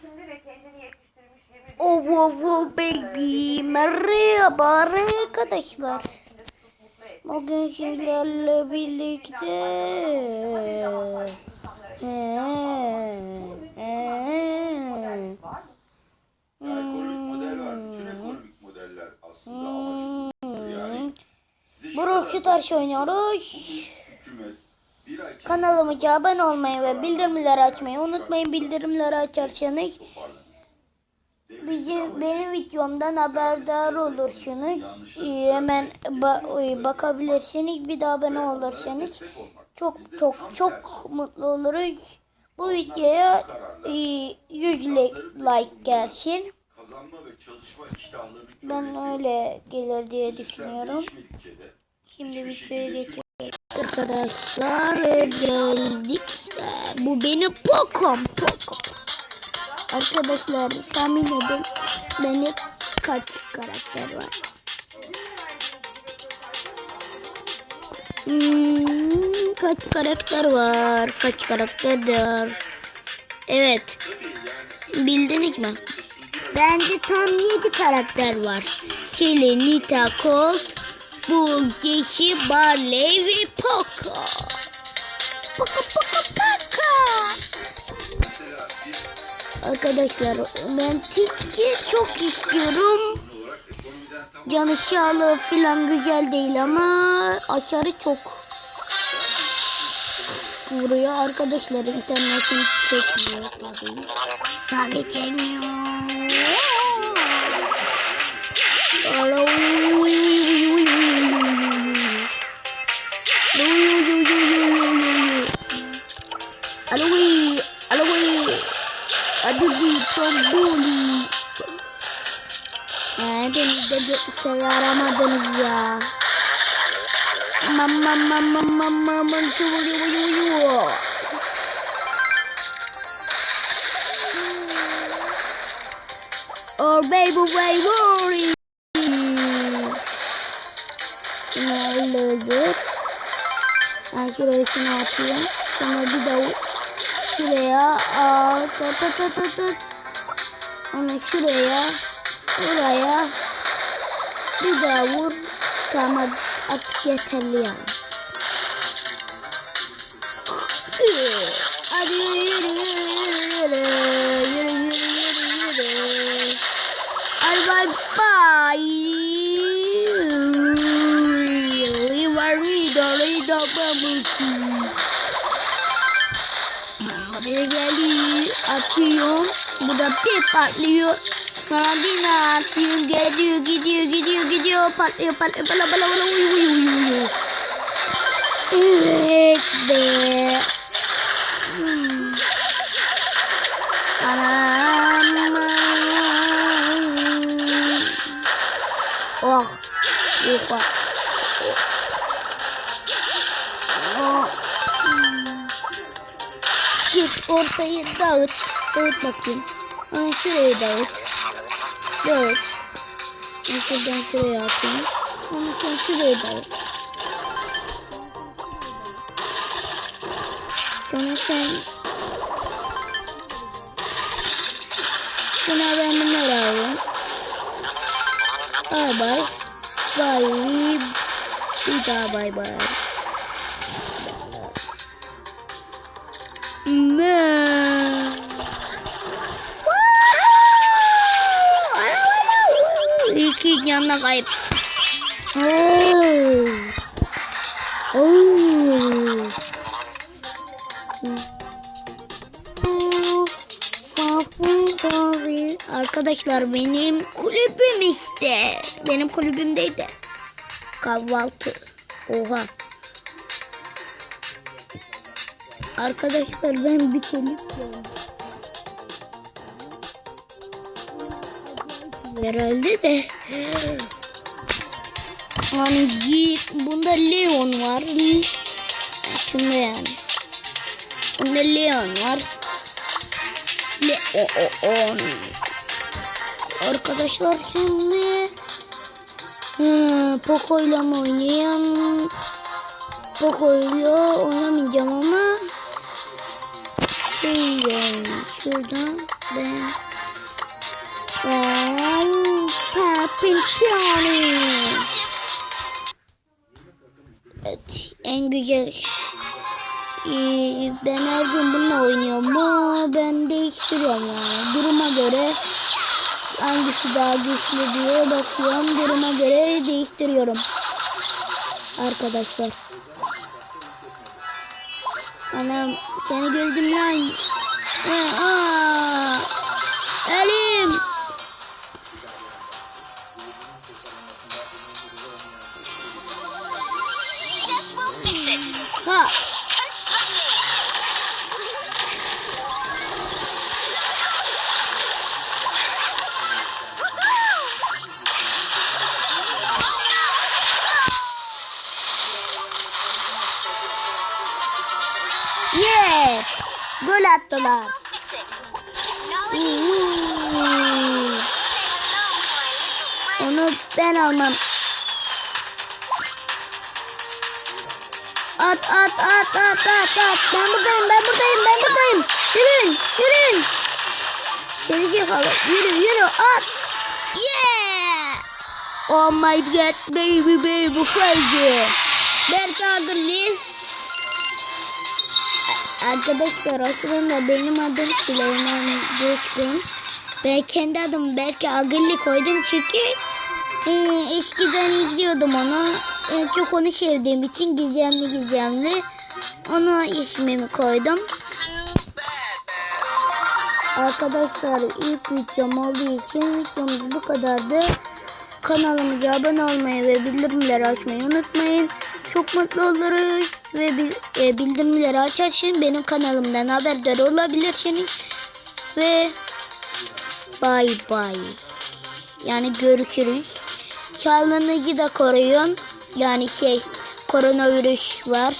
Oh, içinde de kendini baby. Merhaba arkadaşlar. Bugün sizlerle birlikte. ee, ee, Broşu tarşı oynuyoruz. Kanalımıza abone olmayı ve bildirimleri açmayı unutmayın. Bildirimleri açarsanız bizim benim videomdan haberdar olursunuz. Hemen ba- bakabilirsiniz. Bir de abone olursanız çok çok çok mutlu oluruz. Bu videoya e, 100 li- like gelsin. Ben öyle gelir diye düşünüyorum. Şimdi videoya geçiyoruz. Arkadaşlar geldik. Bu benim Pokom. Pokom. Arkadaşlar tahmin edin benim kaç karakter var? Hmm, kaç karakter var? Kaç karakter var? Evet. Bildiniz mi? Bende tam 7 karakter var. Shelly, Nita, Colt, Bull, Jesse, Barley ve Poco. Poco, Poco, Poco. Arkadaşlar ben Titki çok istiyorum. Canı şalı filan güzel değil ama aşarı çok vuruyor. Arkadaşlar internetim çekmiyor tabii. Tabii çekmiyor. Nah, Neredeyse de işe yaramadınız ya. mama mama mama mamma mamma hmm. Oh baby baby worry. Ne olacak? Ben şuraya şunu atayım. Sonra bir davul. Şuraya. Aa, tut tut tut tut. Onu nah, şuraya. Buraya bir daha vur. Tamam at yeterli yani. Hadi yürü yürü yürü yürü yürü yürü. Hadi bye bye. We were me dori da babuki. Buraya geliyor atıyor. Bu da bir patlıyor. Sonra yine atıyorum. Gidiyor, gidiyor, gidiyor. Patlıyor, patlıyor. Bala bala. Uy, uy, uy, uy. Evet be. Hmm. Oh. Oh. Git ortayı dağıt. Dağıt bakayım. Onu şuraya dağıt. Evet. Mesela ben şuraya atayım. Onu sen şuraya. Sonra sen... Sonra ben bunları alayım. Bye bye. Bye. Bir daha bye bye. Man. İki yanına kayıp. Oh. Arkadaşlar benim kulübüm işte. Benim kulübümdeydi. Kahvaltı. Oha. Arkadaşlar ben bir telif gördüm. Herhalde de. Yani Yiğit, bunda Leon var. Şunda yani. Bunda Leon var. Leon. Arkadaşlar şimdi hmm, Poco ile mi oynayayım? Poco ile oynamayacağım ama yani şuradan Ben. Papincioni. Evet, en güzel. Ee, ben her gün bununla oynuyorum ama ben değiştiriyorum yani. Duruma göre hangisi daha güçlü diye bakıyorum. Duruma göre değiştiriyorum. Arkadaşlar. Anam seni gördüm lan. My little friend. Onu ben almam. At at at at at at. Ben buradayım ben buradayım ben buradayım. Yürüyün yürüyün. Gelecek halı. Yürü yürü at. Yeah. Oh my god baby baby crazy. Berk Adırlı. Arkadaşlar aslında benim adım Süleyman Coşkun. Ben kendi adımı belki Agilli koydum çünkü e, eskiden izliyordum onu. E, çok onu sevdiğim için gizemli gizemli. Ona ismimi koydum. Arkadaşlar ilk videom olduğu için videomuz bu kadardı. Kanalımıza abone olmayı ve bildirimleri açmayı unutmayın. Çok mutlu oluruz ve bil, e, bildirimleri açarsanız benim kanalımdan haberdar olabilirsiniz. Ve bay bay. Yani görüşürüz. Sağlığınızı da koruyun. Yani şey koronavirüs var.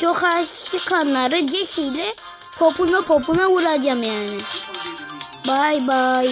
Çok az çıkanları cesiyle popuna popuna vuracağım yani. Bay bay.